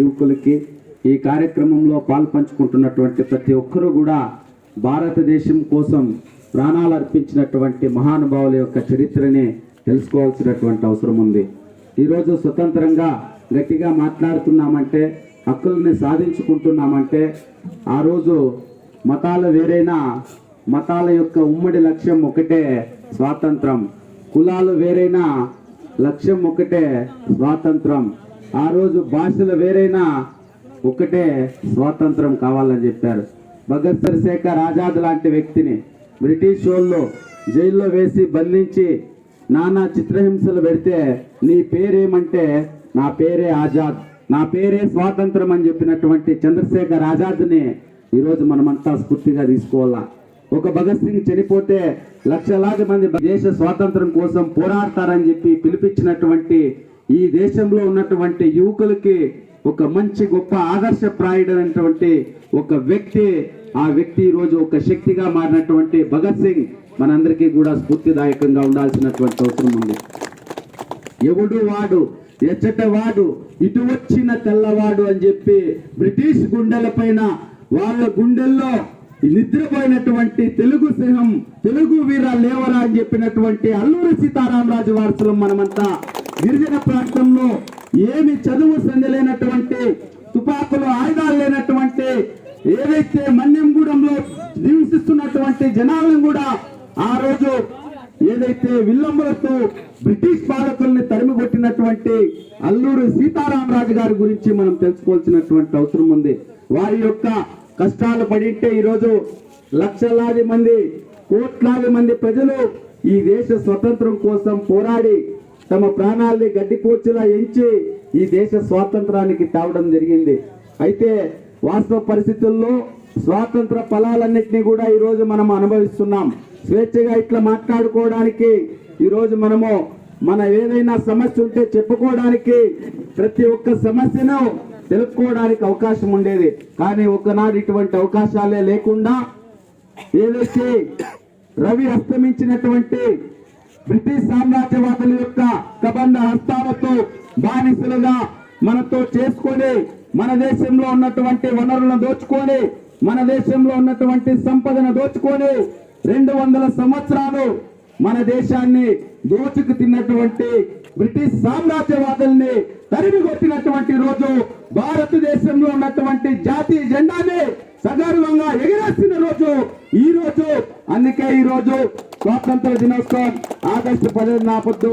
యువకులకి ఈ కార్యక్రమంలో పాల్పంచుకుంటున్నటువంటి ప్రతి ఒక్కరూ కూడా భారతదేశం కోసం ప్రాణాలు అర్పించినటువంటి మహానుభావుల యొక్క చరిత్రని తెలుసుకోవాల్సినటువంటి అవసరం ఉంది. ఈరోజు స్వతంత్రంగా గట్టిగా మాట్లాడుతున్నామంటే హక్కుల్ని సాధించుకుంటున్నామంటే ఆ రోజు మతాలు వేరైనా మతాల యొక్క ఉమ్మడి లక్ష్యం ఒకటే స్వాతంత్రం. కులాలు వేరైనా లక్ష్యం ఒకటే స్వాతంత్రం. ఆ రోజు భాషలు వేరైనా ఒకటే స్వాతంత్రం కావాలని చెప్పారు. భగత్ సింగ్ శేఖర్ ఆజాద్ లాంటి వ్యక్తిని బ్రిటిష్ వాళ్ళు జైల్లో వేసి బంధించి నానా చిత్రహింసలు పెడితే నీ పేరేమంటే నా పేరే ఆజాద్ నా పేరే స్వాతంత్రం అని చెప్పినటువంటి చంద్రశేఖర్ ఆజాద్ని ఈరోజు మనమంతా స్ఫూర్తిగా తీసుకోవాలా? ఒక భగత్ సింగ్ చనిపోతే లక్షలాది మంది దేశ స్వాతంత్రం కోసం పోరాడతారని చెప్పి పిలిపించినటువంటి ఈ దేశంలో ఉన్నటువంటి యువకులకి ఒక మంచి గొప్ప ఆదర్శప్రాయుడైనటువంటి ఒక వ్యక్తి ఆ వ్యక్తి ఈరోజు రోజు ఒక శక్తిగా మారినటువంటి భగత్ సింగ్ మనందరికీ కూడా స్ఫూర్తిదాయకంగా ఉండాల్సినటువంటి అవసరం ఉంది. ఎవడు వాడు ఎచ్చట వాడు ఇటు వచ్చిన తెల్లవాడు అని చెప్పి బ్రిటిష్ గుండెల పైన వాళ్ళ గుండెల్లో నిద్రపోయినటువంటి తెలుగు సింహం తెలుగు వీర లేవరా అని చెప్పినటువంటి అల్లూరి సీతారామరాజు వారసులం మనమంతా గిరిజన ప్రాంతంలో ఏమి చదువు సందలేనటువంటి తుపాకులు ఆయుధాలు లేనటువంటి ఏదైతే మన్యంగూడెంలో నివసిస్తున్నటువంటి జనాలను కూడా ఆ రోజు ఏదైతే విల్లంబులతో బ్రిటిష్ పాలకుల్ని తరిమిగొట్టినటువంటి కొట్టినటువంటి సీతారామరాజు గారి గురించి మనం తెలుసుకోవాల్సినటువంటి అవసరం ఉంది. వారి యొక్క కష్టాలు పడింటే ఈరోజు లక్షలాది మంది కోట్లాది మంది ప్రజలు ఈ దేశ స్వతంత్రం కోసం పోరాడి తమ ప్రాణాల్ని గడ్డిపోచులా ఎంచి ఈ దేశ స్వాతంత్రానికి తేవడం జరిగింది. అయితే వాస్తవ పరిస్థితుల్లో స్వాతంత్ర ఫలాలన్నింటినీ కూడా ఈ రోజు మనం అనుభవిస్తున్నాం. స్వేచ్ఛగా ఇట్లా మాట్లాడుకోవడానికి ఈ రోజు మనము మన ఏదైనా సమస్య ఉంటే చెప్పుకోవడానికి ప్రతి ఒక్క సమస్యను తెలుపుకోవడానికి అవకాశం ఉండేది. కానీ ఒకనాడు ఇటువంటి అవకాశాలే లేకుండా ఏదైతే రవి అస్తమించినటువంటి బ్రిటిష్ సామ్రాజ్యవాదుల యొక్క కబంధ హస్తాలతో బానిసలుగా మనతో చేసుకొని మన దేశంలో ఉన్నటువంటి వనరులను దోచుకొని మన దేశంలో ఉన్నటువంటి సంపదను దోచుకొని రెండు వందల సంవత్సరాలు మన దేశాన్ని దోచుకు తిన్నటువంటి బ్రిటిష్ సామ్రాజ్యవాదుల్ని తరిమి కొట్టినటువంటి రోజు భారతదేశంలో ఉన్నటువంటి జాతీయ జెండాని సగర్వంగా ఎగిరేసిన రోజు. ఈ రోజు అందుకే ఈ రోజు స్వాతంత్ర దినోత్సవం ఆగస్టు పదిహేను నాపద్దు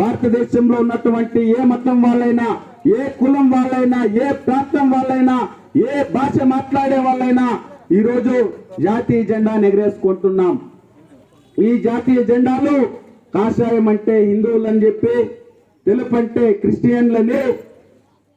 భారతదేశంలో ఉన్నటువంటి ఏ మతం వాళ్ళైనా ఏ కులం వాళ్ళైనా ఏ ప్రాంతం వాళ్ళైనా ఏ భాష మాట్లాడే వాళ్ళైనా ఈరోజు జాతీయ జెండాను ఎగరేసుకుంటున్నాం ఈ జాతీయ జెండాలు కాషాయం అంటే హిందువులని చెప్పి తెలుపు అంటే క్రిస్టియన్లని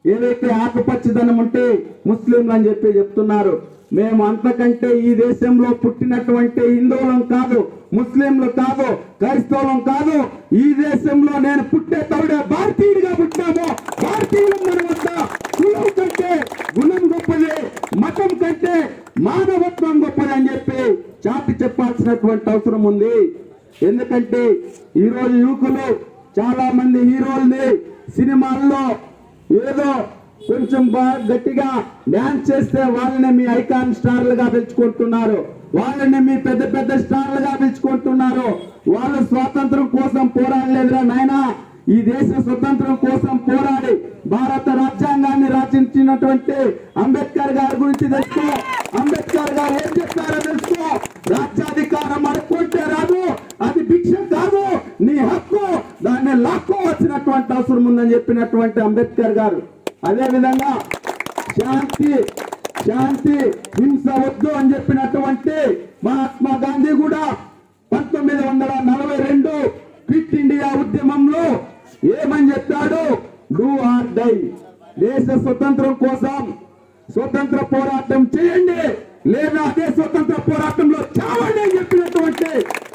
ఏదైతే ఆకుపచ్చదనం ఉంటే ముస్లింలు అని చెప్పి చెప్తున్నారు. మేము అంతకంటే ఈ దేశంలో పుట్టినటువంటి హిందువులం కాదు. ముస్లింలు కాదు క్రైస్తవులం కాదు ఈ దేశంలో నేను పుట్టే తవిడే భారతీయుడిగా పుట్టాము. భారతీయులు మన వద్ద కులం కంటే గుణం గొప్పది మతం కంటే మానవత్వం గొప్పది అని చెప్పి చాటి చెప్పాల్సినటువంటి అవసరం ఉంది. ఎందుకంటే ఈరోజు యువకులు చాలా మంది హీరోల్ని సినిమాల్లో ఏదో కొంచెం బాగా గట్టిగా డ్యాన్స్ చేస్తే వాళ్ళని మీ ఐకాన్ స్టార్లుగా పిలుచుకుంటున్నారు. వాళ్ళని మీ పెద్ద పెద్ద స్టార్లుగా పిలుచుకుంటున్నారు. వాళ్ళు స్వాతంత్రం కోసం పోరాడలేదురా నాయనా. ఈ దేశ స్వతంత్రం కోసం పోరాడి భారత రాజ్యాంగాన్ని రచించినటువంటి అంబేద్కర్ గారి గురించి తెలుసుకో. అంబేద్కర్ గారు ఏం చెప్పారో తెలుసుకో. రాజ్యాధికారం అనుకుంటే రాదు అది భిక్ష కాదు నీ హక్కు దాన్ని లాక్కోవచ్చినటువంటి అవసరం ఉందని చెప్పినటువంటి అంబేద్కర్ గారు. అదేవిధంగా శాంతి శాంతి హింస వద్దు అని చెప్పినటువంటి మహాత్మా గాంధీ కూడా పంతొమ్మిది వందల నలభై రెండు క్విట్ ఇండియా ఉద్యమంలో ఏమని చెప్పాడు? డూ ఆర్ డై దేశ స్వతంత్రం కోసం స్వతంత్ర పోరాటం చేయండి. లేదా అదే స్వతంత్ర పోరాటంలో చావండి అని చెప్పినటువంటి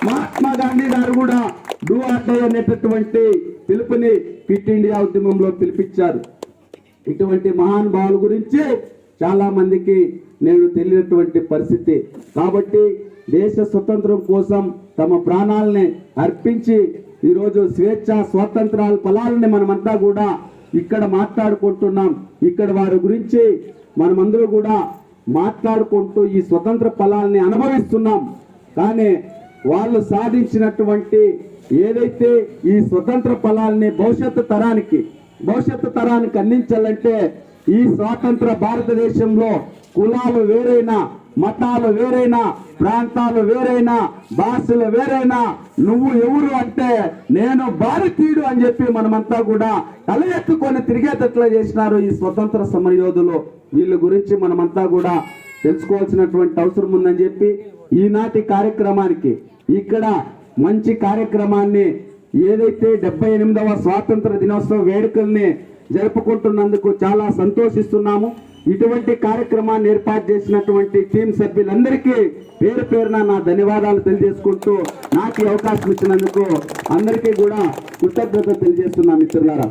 మహాత్మా గాంధీ గారు కూడా డూ ఆర్ డై అనేటటువంటి పిలుపుని క్విట్ ఇండియా ఉద్యమంలో పిలిపించారు. ఇటువంటి మహానుభావుల గురించి చాలా మందికి నేను తెలియనటువంటి పరిస్థితి. కాబట్టి దేశ స్వతంత్రం కోసం తమ ప్రాణాలని అర్పించి ఈరోజు స్వేచ్ఛ స్వాతంత్రాల ఫలాలని మనమంతా కూడా ఇక్కడ మాట్లాడుకుంటున్నాం. ఇక్కడ వారి గురించి మనమందరూ కూడా మాట్లాడుకుంటూ ఈ స్వతంత్ర ఫలాల్ని అనుభవిస్తున్నాం. కానీ వాళ్ళు సాధించినటువంటి ఏదైతే ఈ స్వతంత్ర ఫలాల్ని భవిష్యత్తు తరానికి భవిష్యత్తు తరానికి అందించాలంటే ఈ స్వాతంత్ర భారతదేశంలో కులాలు వేరైనా మతాలు వేరైనా ప్రాంతాలు వేరైనా భాషలు వేరైనా నువ్వు ఎవరు అంటే నేను భారతీయుడు అని చెప్పి మనమంతా కూడా తల ఎత్తుకొని తిరిగేటట్లా చేసినారు ఈ స్వతంత్ర సమరయోధులు. వీళ్ళ గురించి మనమంతా కూడా తెలుసుకోవాల్సినటువంటి అవసరం ఉందని చెప్పి ఈనాటి కార్యక్రమానికి ఇక్కడ మంచి కార్యక్రమాన్ని ఏదైతే డెబ్బై ఎనిమిదవ స్వాతంత్ర దినోత్సవ వేడుకల్ని జరుపుకుంటున్నందుకు చాలా సంతోషిస్తున్నాము. ఇటువంటి కార్యక్రమాన్ని ఏర్పాటు చేసినటువంటి టీం సభ్యులందరికీ పేరు పేరున నా ధన్యవాదాలు తెలియజేసుకుంటూ నాకు అవకాశం ఇచ్చినందుకు అందరికీ కూడా కృతజ్ఞత తెలియజేస్తున్నా మిత్రులారా.